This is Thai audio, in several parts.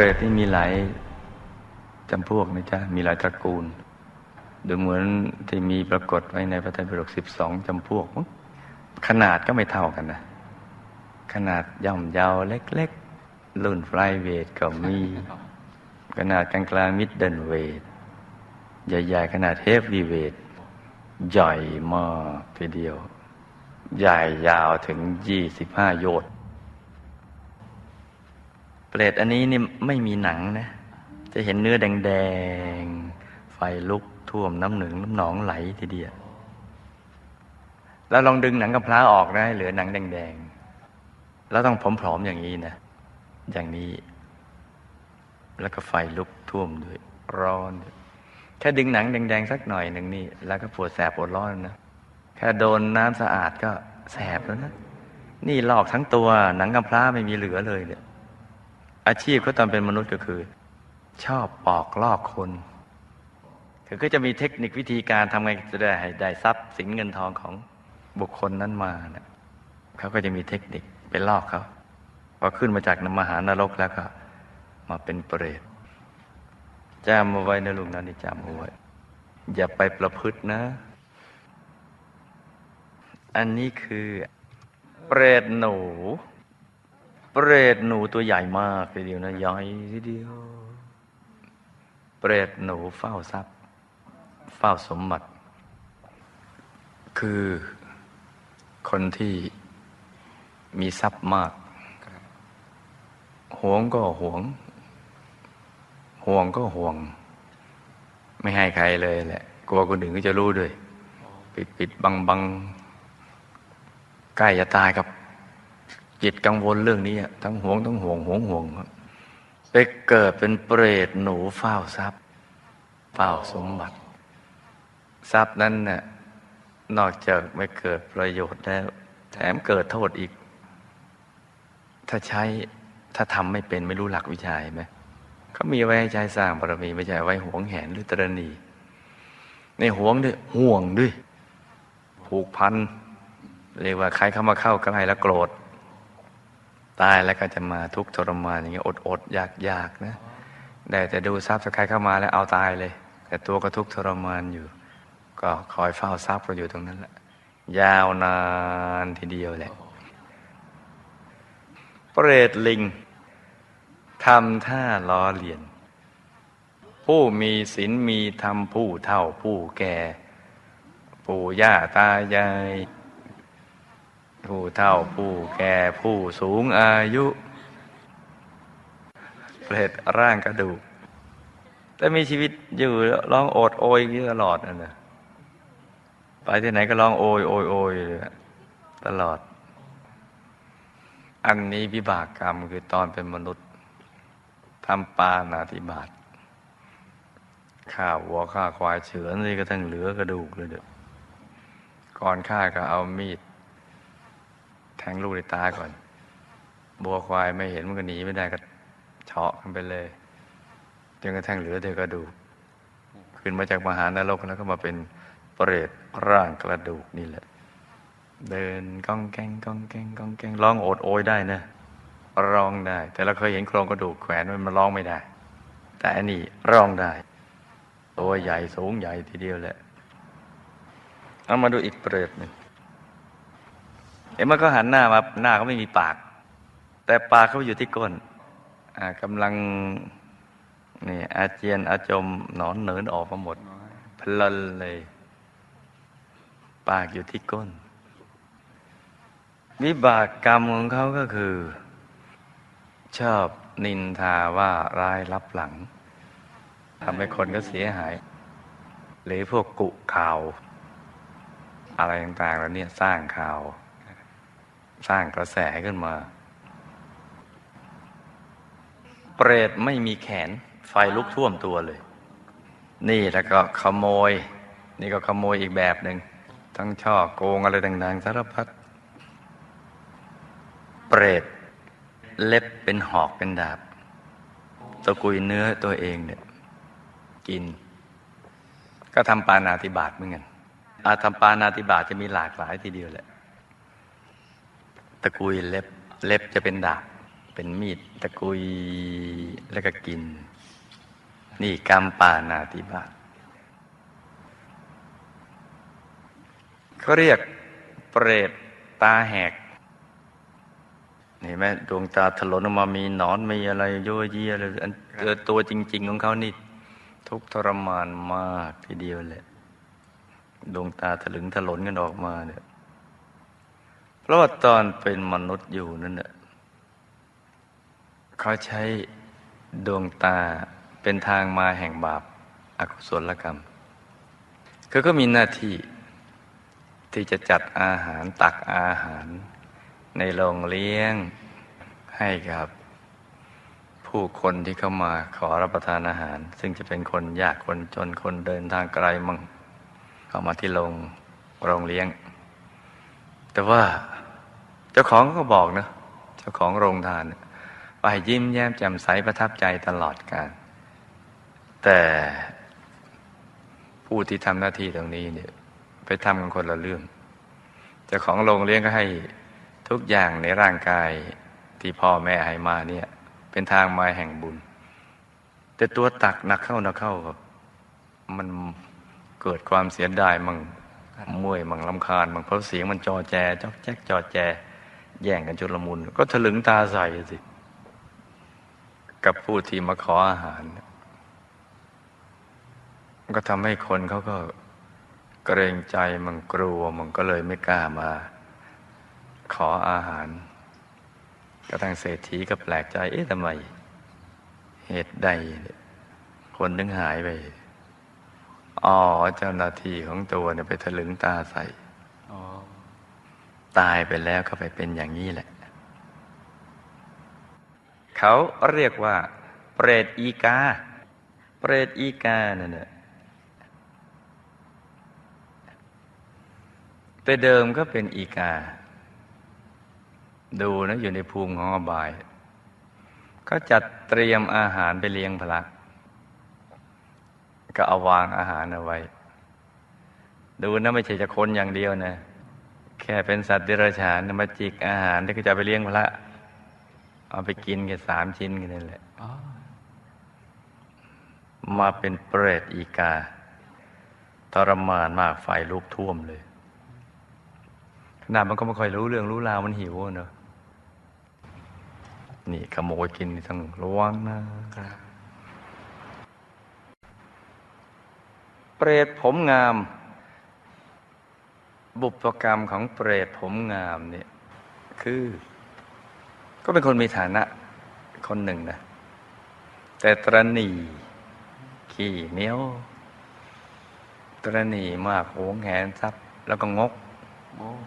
รตนี่มีหลายจำพวกนะจ๊ะ มีหลายตระกูล ดูเหมือนที่มีปรากฏไว้ในพระไตรปิฎกสิบสองจำพวก ขนาดก็ไม่เท่ากันนะ ขนาดย่อมยาวเล็ก ๆ รุ่นฟลายเวทก็มี ขนาดกลางกลางมิดเดิลเวท ใหญ่ๆ ขนาดเฮฟวีเวท ใหญ่มากทีเดียว ใหญ่ยาวถึงยี่สิบห้าโยชน์ เปรตอันนี้นี่ไม่มีหนังนะ จะเห็นเนื้อแดงๆ ไฟลุกท่วมน้ำหนึ่งน้ำหนองไหลทีเดียว แล้วลองดึงหนังกระพร้าออกนะให้เหลือหนังแดงๆ แล้วต้องผอมๆอย่างนี้นะ อย่างนี้ แล้วก็ไฟลุกท่วมด้วยร้อนแค่ดึงหนังแดงๆ สักหน่อยหนึ่งนี่ แล้วก็ปวดแสบปวดร้อนนะ แค่โดนน้ำสะอาดก็แสบแล้วนะ นี่ลอกทั้งตัวหนังกำพร้าไม่มีเหลือเลยเนี่ย อาชีพเขาตอนเป็นมนุษย์ก็คือ ชอบปอกลอกคนคือก็จะมีเทคนิควิธีการทำไงจะได้ให้ได้ทรัพย์สินเงินทองของบุคคลนั้นมาเนะเขาก็จะมีเทคนิคไปลอกเขาพอขึ้นมาจากนมหานรกแล้วก็ มาเป็นเปรตจำเอาไว้นะลุงนะนี่จำเอาไว้อย่าไปประพฤตินะ อันนี้คือเปรตหนู เปรตหนูตัวใหญ่มากทีเดียวนะใหญ่ทีเดียว เปรตหนูเฝ้าทรัพย์ เฝ้าสมบัติ คือคนที่มีทรัพย์มากหวงก็หวง ห่วงก็ห่วง ไม่ให้ใครเลยแหละ กลัวคนอื่นก็จะรู้ด้วย ปิดปิดบังบังใกล้จะตายกับ จิตกังวลเรื่องนี้อะทั้งห่วงทั้งห่วงห่วงห่วงไปเกิดเป็นเปรตหนูเฝ้าทรัพย์เฝ้าสมบัติ ทรัพย์นั้นน่ะนอกจากไม่เกิดประโยชน์แล้ว แถมเกิดโทษอีก ถ้าใช้ถ้าทำไม่เป็นไม่รู้หลักวิชาไหมเขามีไว้ใช้สร้างบารมีไม่ใช่ไว้หวงแหนหรือตรณีในหวงด้วยห่วงด้วยผูกพันเรียกว่าใครเข้ามาเข้าใกล้แล้วโกรธ ตายแล้วก็จะมาทุกข์ทรมานอย่างเงี้ยอดอดอยากอยากนะได้แต่ดูทรัพย์สักใครเข้ามาแล้วเอาตายเลย แต่ตัวก็ทุกข์ทรมานอยู่ ก็คอยเฝ้าทรัพย์ก็อยู่ตรงนั้นแหละยาวนานทีเดียวแหละเปรตลิงทำท่าล้อเลียน ผู้มีศีลมีธรรมผู้เท่าผู้แก่ ปู่ย่าตายาย ผู้เท่าผู้แก่ผู้สูงอายุเปรตร่างกระดูก แต่มีชีวิตอยู่ร้องโอดโอยอยู่ตลอดนั่นนะไปที่ไหนก็ร้องโอยโอยโอยตลอด อันนี้วิบากกรรมคือตอนเป็นมนุษย์ทำปานาติบาตฆ่าวัวฆ่าควายเฉือนนี่ก็ทั้งเหลือกระดูกเลยเด้อก่อนฆ่าก็เอามีด แทงลูกในตาก่อน บัวควายไม่เห็นมันก็หนีไม่ได้ก็เฉาะกันไปเลยจนกระทั่งเหลือแต่กระดูกขึ้นมาจากมหานรกแล้วก็มาเป็นเปรตร่างกระดูกนี่แหละ เดินก้องแกงก้องแกงก้องแกงร้องโอดโอยได้นะร้องได้ แต่เราเคยเห็นโครงกระดูกแขวนไว้มันร้องไม่ได้ แต่อันนี้ร้องได้ตัวใหญ่สูงใหญ่ทีเดียวแหละเอามาดูอีกเปรตหนึ่ง เห็นมันก็หันหน้ามาหน้าเขาไม่มีปาก แต่ปากเขาอยู่ที่ก้นกำลังนี่อาเจียนอาจมหนอนเหนินออกมาหมดพลันเลย ปากอยู่ที่ก้น วิบากกรรมของเขาก็คือ ชอบนินทาว่าร้ายรับหลังทำให้คนก็เสียหาย หรือพวกกุข่าว อะไรต่างๆแล้วเนี่ยสร้างข่าว สร้างกระแสขึ้นมา เปรตไม่มีแขน ไฟลุกท่วมตัวเลย นี่แล้วก็ขโมย นี่ก็ขโมยอีกแบบหนึ่งทั้งช่อโกงอะไรต่างๆสารพัดเปรตเล็บเป็นหอกเป็นดาบ ตะกุยเนื้อตัวเองเนี่ยกิน ก็ทำปานาติบาตเหมือนกันอาทำปานาติบาตจะมีหลากหลายทีเดียวแหละ ตะกุยเล็บ เล็บจะเป็นดาบ เป็นมีดตะกุยแล้วก็กิน นี่กรรมป่านาติบาตเขาเรียกเปรตตาแหกนี่ไหมดวงตาถลนออกมามีหนอนมีอะไรโยเยอะไรันเจอตัวจริง ๆ ของเขานี่ ทุกทรมานมากทีเดียวแหละดวงตาถลึงถลนกันออกมาเนี่ย ราะว่าตอนเป็นมนุษย์อยู่นั่นแหละเขาใช้ดวงตาเป็นทางมาแห่งบาปอากุศลกรรมคือก็มีหน้าที่ที่จะจัดอาหารตักอาหาร ในโรงเลี้ยงให้กับ ผู้คนที่เข้ามาขอรับประทานอาหาร ซึ่งจะเป็นคนยากคนจนคนเดินทางไกลมั่งเข้ามาที่โรงโรงเลี้ยง แต่ว่าเจ้าของก็บอกนะเจ้าของโรงทานเนี่ยว่าให้ยิ้มแย้มแจ่มใสประทับใจตลอดกาลแต่ผู้ที่ทำหน้าที่ตรงนี้เนี่ยไปทำกันคนละเรื่องเจ้าของโรงเลี้ยงก็ให้ทุกอย่างในร่างกายที่พ่อแม่ให้มาเนี่ยเป็นทางมาแห่งบุญ แต่ตัวตักหนักเข้านักเข้าครับ มันเกิดความเสียดายมั่ง เมื่อยมังลำคาญมังเพราะเสียงมันจอแจจอกแจ๊กจอแจ แย่งกันจุลมุน ก็ถลึงตาใส่สิ กับผู้ที่มาขออาหาร ก็ทำให้คนเขาก็เกรงใจมันกลัวมันก็เลยไม่กล้ามา ขออาหาร กระทั่งเศรษฐีก็แปลกใจ เอ๊ะทำไม เหตุใด คนถึงหายไป อ๋อเจ้าหน้าที่ของตัวเนี่ยไปถลึงตาใส่ตายไปแล้วก็ไปเป็นอย่างนี้แหละ เขาเรียกว่า เปรตอีกา เปรตอีกานั่นแหละแต่เดิมก็เป็นอีกา ดูนะอยู่ในภูมิของอบาย ก็จัดเตรียมอาหารไปเลี้ยงพระ ก็เอาวางอาหารเอาไว้ ดูนะไม่ใช่จะคนอย่างเดียวนะ แค่เป็นสัตว์เดรัจฉานมาจิกอาหารที่ก็จะไปเลี้ยงพระเอาไปกินแค่สามชิ้นกันนั่นแหละมาเป็นเปรตอีกา ทรมานมากไฟลุกท่วมเลย ขนาดมันก็ไม่ค่อยรู้เรื่องรู้ราวมันหิวเนอะนี่ขโมยกินนี่ต้งระวังนะ เปรตผมงาม บุพกรรมของเปรตผมงามเนี่ยคือ ก็เป็นคนมีฐานะคนหนึ่งนะ แต่ตรณีขี้เหนียว ตรณีมากโหงแหนทรัพย์ แล้วก็งก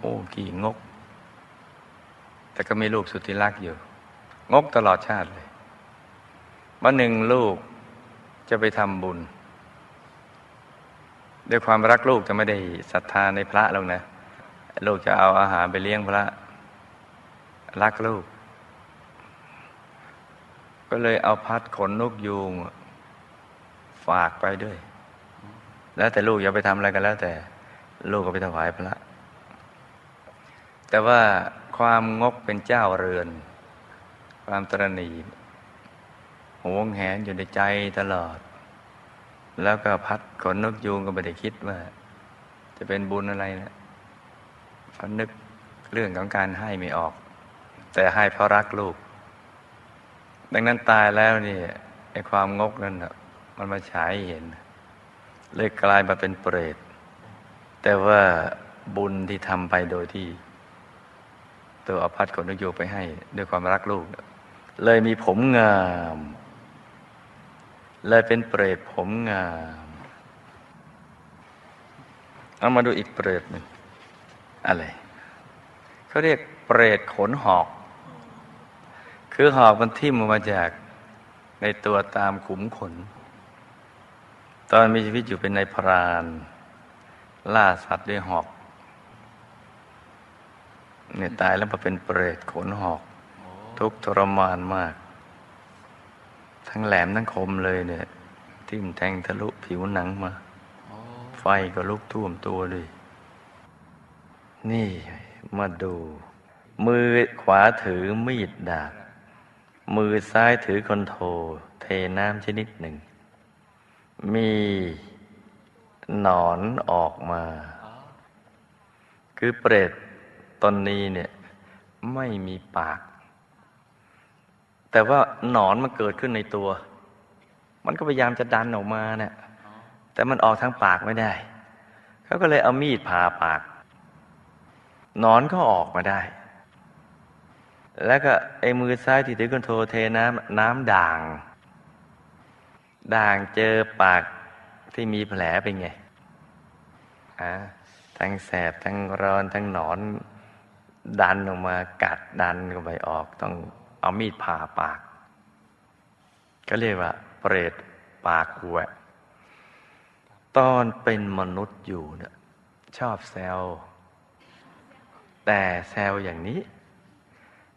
โอ้ขี้งก แต่ก็มีลูกสุดที่รักอยู่ งกตลอดชาติเลยวันหนึ่งลูกจะไปทำบุญ ด้วยความรักลูกจะไม่ได้ศรัทธาในพระหรอกนะ ลูกจะเอาอาหารไปเลี้ยงพระ รักลูก ก็เลยเอาพัดขนนกยูงฝากไปด้วย แล้วแต่ลูกอย่าไปทำอะไรกันแล้ว แต่ลูกก็ไปถวายพระ แต่ว่าความงกเป็นเจ้าเรือน ความตรณีหวงแหนอยู่ในใจตลอด แล้วก็พัดขนนกยูงก็ไม่ได้คิดว่า จะเป็นบุญอะไรนะเพราะนึกเรื่องของการให้ไม่ออก แต่ให้เพราะรักลูก ดังนั้นตายแล้วนี่ไอ้ความงกนั่นนะมันมาฉายเห็น เลยกลายมาเป็นเปรต แต่ว่าบุญที่ทำไปโดยที่ ตัวอาพัดขนนกยูงไปให้ ด้วยความรักลูก เลยมีผมงาม เลยเป็นเปรตผมงาม เอามาดูอีกเปรตหนึ่งอะไรเขาเรียกเปรตขนหอก คือหอกมันทิ่มมาจากในตัวตามขุมขน ตอนมีชีวิตอยู่เป็นในพราน ล่าสัตว์ด้วยหอกเนี่ยตายแล้วมาเป็นเปรตขนหอก ทุกทรมานมาก ทั้งแหลมทั้งคมเลยเนี่ยทิ่มแทงทะลุผิวหนังมา ไฟก็ลุกท่วมตัวเลยนี่มาดู มือขวาถือมีดดาบ มือซ้ายถือคอนโทรเทน้ำชนิดหนึ่ง มีหนอนออกมา คือเปรตตนนี้เนี่ย ไม่มีปาก แต่ว่าหนอนมันเกิดขึ้นในตัว มันก็พยายามจะดันออกมาเนี่ยแต่มันออกทางปากไม่ได้ เขาก็เลยเอามีดผ่าปากหนอนก็ออกมาได้ แล้วก็ไอ้มือซ้ายที่ถือคอนโทรลเทน้ำน้ำด่าง ด่างเจอปากที่มีแผลเป็นไงอะทั้งแสบทั้งร้อนทั้งหนอน ดันออกมากัดดันเข้าไปออกต้อง เอามีดผ่าปาก ก็เรียกว่า เปรตปากแหวะตอนเป็นมนุษย์อยู่เนี่ยชอบแซวแต่แซวอย่างนี้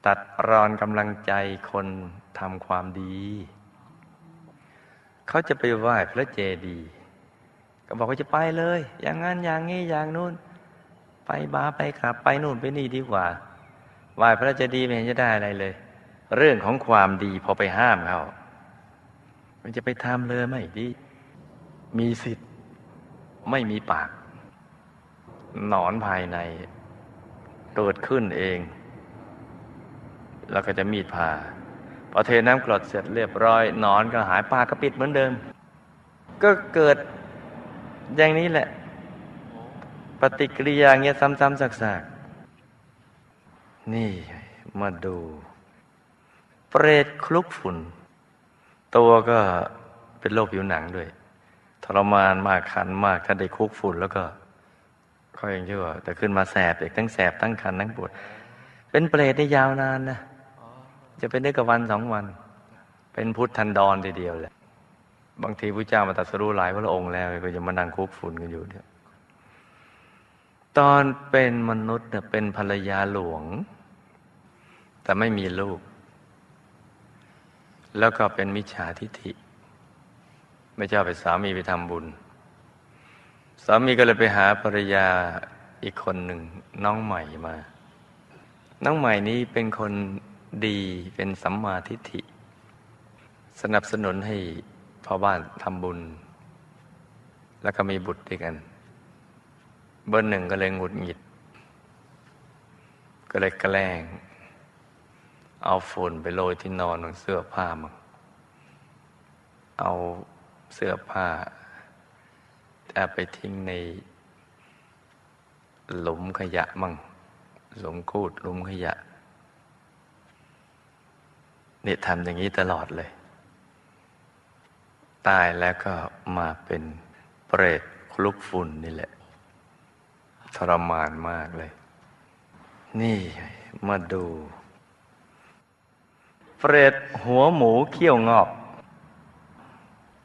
ตัดรอนกำลังใจคนทำความดี เขาจะไปไหว้พระเจดีย์ก็บอกว่าจะไปเลย อย่างนั้นอย่างนี้อย่างนู้น ไปบาไปขับไปนู่นไปนี่ดีกว่าไหว้พระเจดีย์ไม่เห็นจะได้อะไรเลย เรื่องของความดีพอไปห้ามเขามันจะไปทำเลยไม่ดี มีสิทธิ์ ไม่มีปาก หนอนภายในเกิดขึ้นเอง แล้วก็จะมีดผ่าพอเทน้ำกรดเสร็จเรียบร้อยนอนก็หายปากก็ปิดเหมือนเดิม ก็เกิดอย่างนี้แหละ ปฏิกิริยาเงี้ยซ้ำๆซักๆ นี่มาดู เปรตคลุกฝุ่น ตัวก็เป็นโรคผิวหนังด้วย ทรมานมากคันมากถ้าได้คุกฝุ่นแล้วก็ก็ยังชั่วแต่ขึ้นมาแสบอีกทั้งแสบทั้งคันทั้งปวด เป็นเปรตได้ยาวนานนะจะเป็นได้กับวันสองวัน เป็นพุทธันดรทีเดียวแหละบางทีพระเจ้ามาตรัสรู้หลายพระองค์แล้วก็จะมานั่งคุกฝุ่นกันอยู่เนี่ยตอนเป็นมนุษย์เนี่ยเป็นภรรยาหลวง แต่ไม่มีลูก แล้วก็เป็นมิจฉาทิฐิ ไม่ชอบไปสามีไปทำบุญ สามีก็เลยไปหาภรรยาอีกคนหนึ่งน้องใหม่มา น้องใหม่นี้เป็นคนดีเป็นสัมมาทิฏฐิ สนับสนุนให้พ่อบ้านทำบุญ แล้วก็มีบุตรด้วยกัน เบอร์หนึ่งก็เลยหงุดหงิด ก็เลยแกล้ง เอาฝุ่นไปโรยที่นอนของเสื้อผ้ามังเอาเสื้อผ้าจะไปทิ้งในหลุมขยะมั่งหลุมคูดหลุมขยะนี่ทำอย่างนี้ตลอดเลย ตายแล้วก็มาเป็นเปรตคลุกฝุ่นนี่แหละ ทรมานมากเลย นี่มาดู เปรตหัวหมูเขี้ยวงอก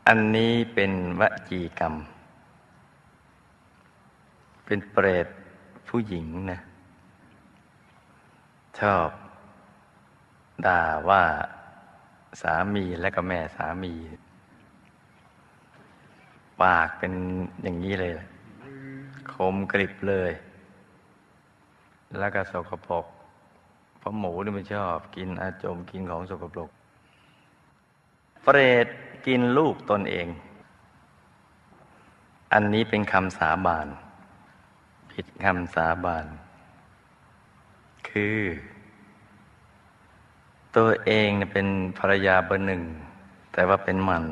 อันนี้เป็นวจีกรรม เป็นเปรตผู้หญิงนะ ชอบด่าว่าสามีและก็แม่สามี ปากเป็นอย่างนี้เลย คมกริบเลย แล้วก็สกปรก เพราะหมูนี่ไม่ชอบกินอาจมกินของสกปรก เปรตกินลูกตนเอง อันนี้เป็นคำสาบาน ผิดคำสาบาน คือ ตัวเองเนี่ยเป็นภรรยาเบอร์หนึ่ง แต่ว่าเป็นหมัน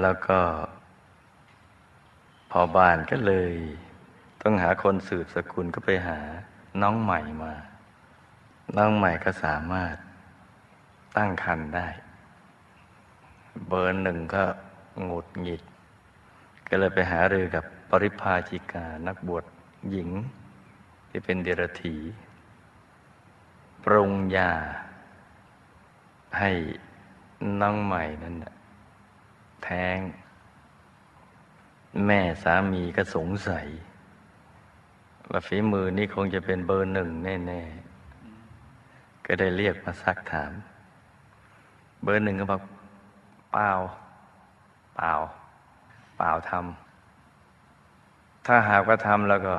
แล้วก็ พอบ้านก็เลย ต้องหาคนสืบสกุลก็ไปหาน้องใหม่มา น้องใหม่ก็สามารถตั้งครรภ์ได้ เบอร์หนึ่งก็หงุดหงิด ก็เลยไปหาเรือกับปริพาชิกานักบวชหญิง ที่เป็นเดรัจฉีปรุงยา ให้น้องใหม่นั้นแท้ง แม่สามีก็สงสัย ว่าฝีมือนี่คงจะเป็นเบอร์หนึ่งแน่ ๆ ก็ได้เรียกมาซักถาม เบอร์หนึ่งก็บอกเปล่า เปล่า เปล่าทำถ้าหากว่าทำแล้วก็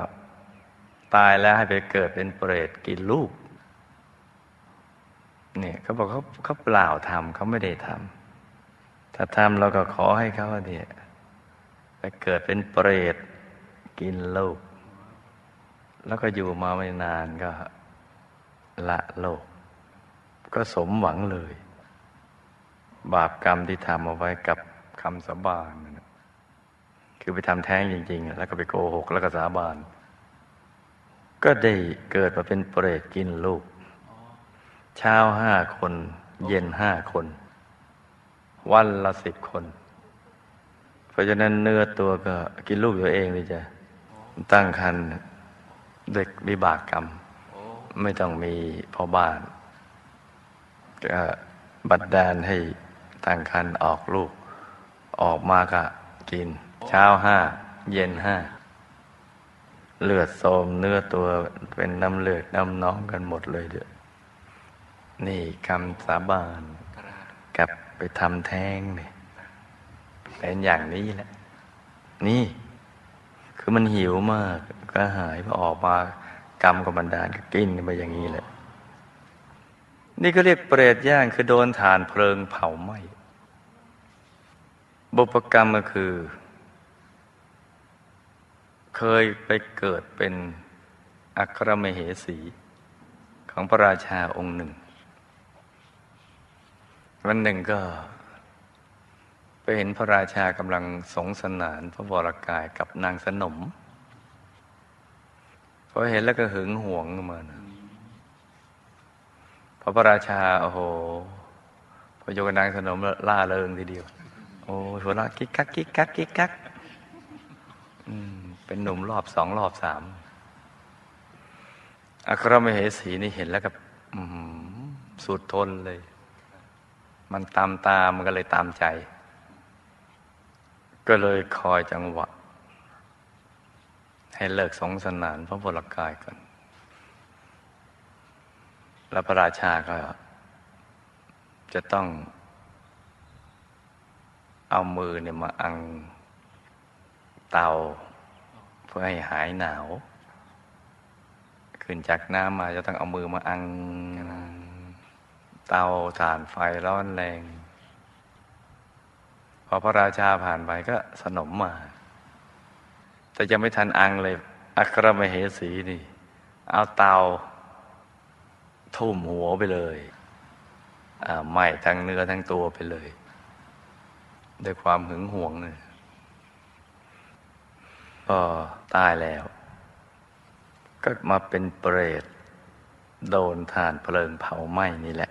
ตายแล้วให้ไปเกิดเป็นเปรตกินลูกเนี่ยเขาบอกเขาเขาเปล่าทำเขาไม่ได้ทำถ้าทำเราก็ขอให้เขาเนี่ยไปเกิดเป็นเปรตกินโลกแล้วก็อยู่มาไม่นานก็ละโลก ก็สมหวังเลย บาปกรรมที่ทำเอาไว้กับคำสาบานนะคือไปทำแท้งจริง ๆ แล้วก็ไปโกหกแล้วก็สาบาน ก็ได้เกิดมาเป็นเปรตกินลูก เช้าห้าคน เย็นห้าคน วันละสิบคน เพราะฉะนั้นเนื้อตัวก็กินลูกตัวเองเลยจ้ะตั้งคันเด็กวิบากกรรม ไม่ต้องมีพ่อบ้าน ก็บัดดาลให้ตั้งคันออกลูก ออกมาก็กิน เช้าห้า เย็นห้า เลือดโสมเนื้อตัวเป็นน้ำเลือดน้ำน้องกันหมดเลยเด้อนี่คำสาบานกับไปทำแท้งเนี่ยเป็นอย่างนี้แหละ นี่ คือมันหิวมาก ก็หายพอออกมากรรมกับบันดาลก็กินไปอย่างนี้แหละ นี่ก็เรียกเปรตย่างคือโดนฐานเพลิงเผาไหม้บุพกรรมก็คือ เคยไปเกิดเป็นอัครมเหสี ของพระราชาองค์หนึ่ง วันหนึ่งก็ ไปเห็นพระราชากำลังสงสนานพระวรกายกับนางสนมพอเห็นแล้วก็หึงหวงมานะ พระพระราชา โอ้โหพอโยกนางสนมล่าเริงทีเดียว โอ้หัวเราะกิ๊กกักกิ๊กกักกิ๊กกักเป็นหนุ่มรอบสองรอบสามอัครมเหสีนี่เห็นแล้วก็อื้อหือสุดทนเลย มันตามตามมันก็เลยตามใจ ก็เลยคอยจังหวะ ให้เลิกสงสนานพระพลกายก่อน แล้วพระราชาก็ จะต้องเอามือเนี่ยมาอังเตา เพื่อให้หายหนาว ขึ้นจากน้ำมาจะต้องเอามือมาอัง เตาถ่านไฟร้อนแรง พอพระราชาผ่านไปก็สนมมา แต่ยังไม่ทันอังเลย อัครมเหสีนี่ เอาเตา ทุ่มหัวไปเลยไหม้ทั้งเนื้อทั้งตัวไปเลยด้วยความหึงหวงเลยก็ตายแล้ว ก็มาเป็นเปรต โดนทานเพลิงเผาไหม้นี่แหละ